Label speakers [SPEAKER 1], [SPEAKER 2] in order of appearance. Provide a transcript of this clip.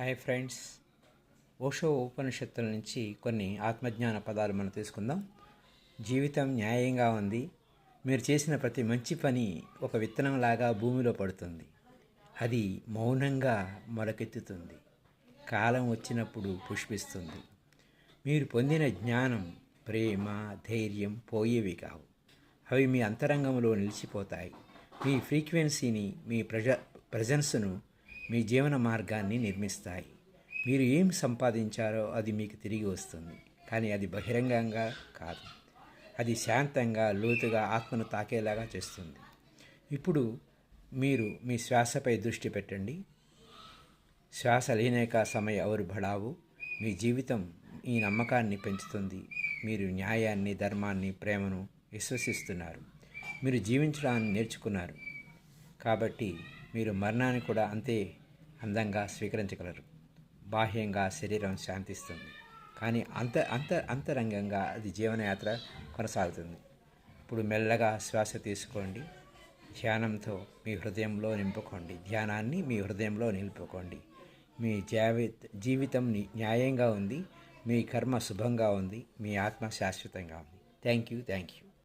[SPEAKER 1] Hi friends. Osho ఉపనిషత్తుల నుంచి కొన్ని ఆత్మజ్ఞాన పదాలు మనం తీసుకుందాం. జీవితం న్యాయంగా ఉంది. మీరు చేసిన ప్రతి మంచి పని ఒక విత్తనంలాగా భూమిలో పడుతుంది. అది మౌనంగా మొలకెత్తుతుంది. కాలం వచ్చినప్పుడు పుష్పిస్తుంది. మీరు పొందిన జ్ఞానం ప్రేమ ధైర్యం పోయేవి కావు. అవి మీ అంతరంగంలో నిలిచిపోతాయి. మీ ఫ్రీక్వెన్సీని మీ ప్రజ ప్రజెన్స్ను మీ జీవన మార్గాన్ని నిర్మిస్తాయి. మీరు ఏం సంపాదించారో అది మీకు తిరిగి వస్తుంది. కానీ అది బహిరంగంగా కాదు. అది శాంతంగా లోతుగా ఆత్మను తాకేలాగా చేస్తుంది. ఇప్పుడు మీరు మీ శ్వాసపై దృష్టి పెట్టండి. శ్వాస లేనేక సమయ అవరు బడావు మీ జీవితం ఈ నమ్మకాన్ని పెంచుతుంది. మీరు న్యాయాన్ని ధర్మాన్ని ప్రేమను విశ్వసిస్తున్నారు. మీరు జీవించడాన్ని నేర్చుకున్నారు. కాబట్టి మీరు మరణాన్ని కూడా అంతే అందంగా స్వీకరించగలరు. బాహ్యంగా శరీరం శాంతిస్తుంది. కానీ అంత అంత అంతరంగంగా అది జీవనయాత్ర కొనసాగుతుంది. ఇప్పుడు మెల్లగా శ్వాస తీసుకోండి. ధ్యానంతో మీ హృదయంలో నింపుకోండి. ధ్యానాన్ని మీ హృదయంలో నిలుపుకోండి. మీ జావి జీవితం న్యాయంగా ఉంది. మీ కర్మ శుభంగా ఉంది. మీ ఆత్మ శాశ్వతంగా ఉంది. Thank you thank you.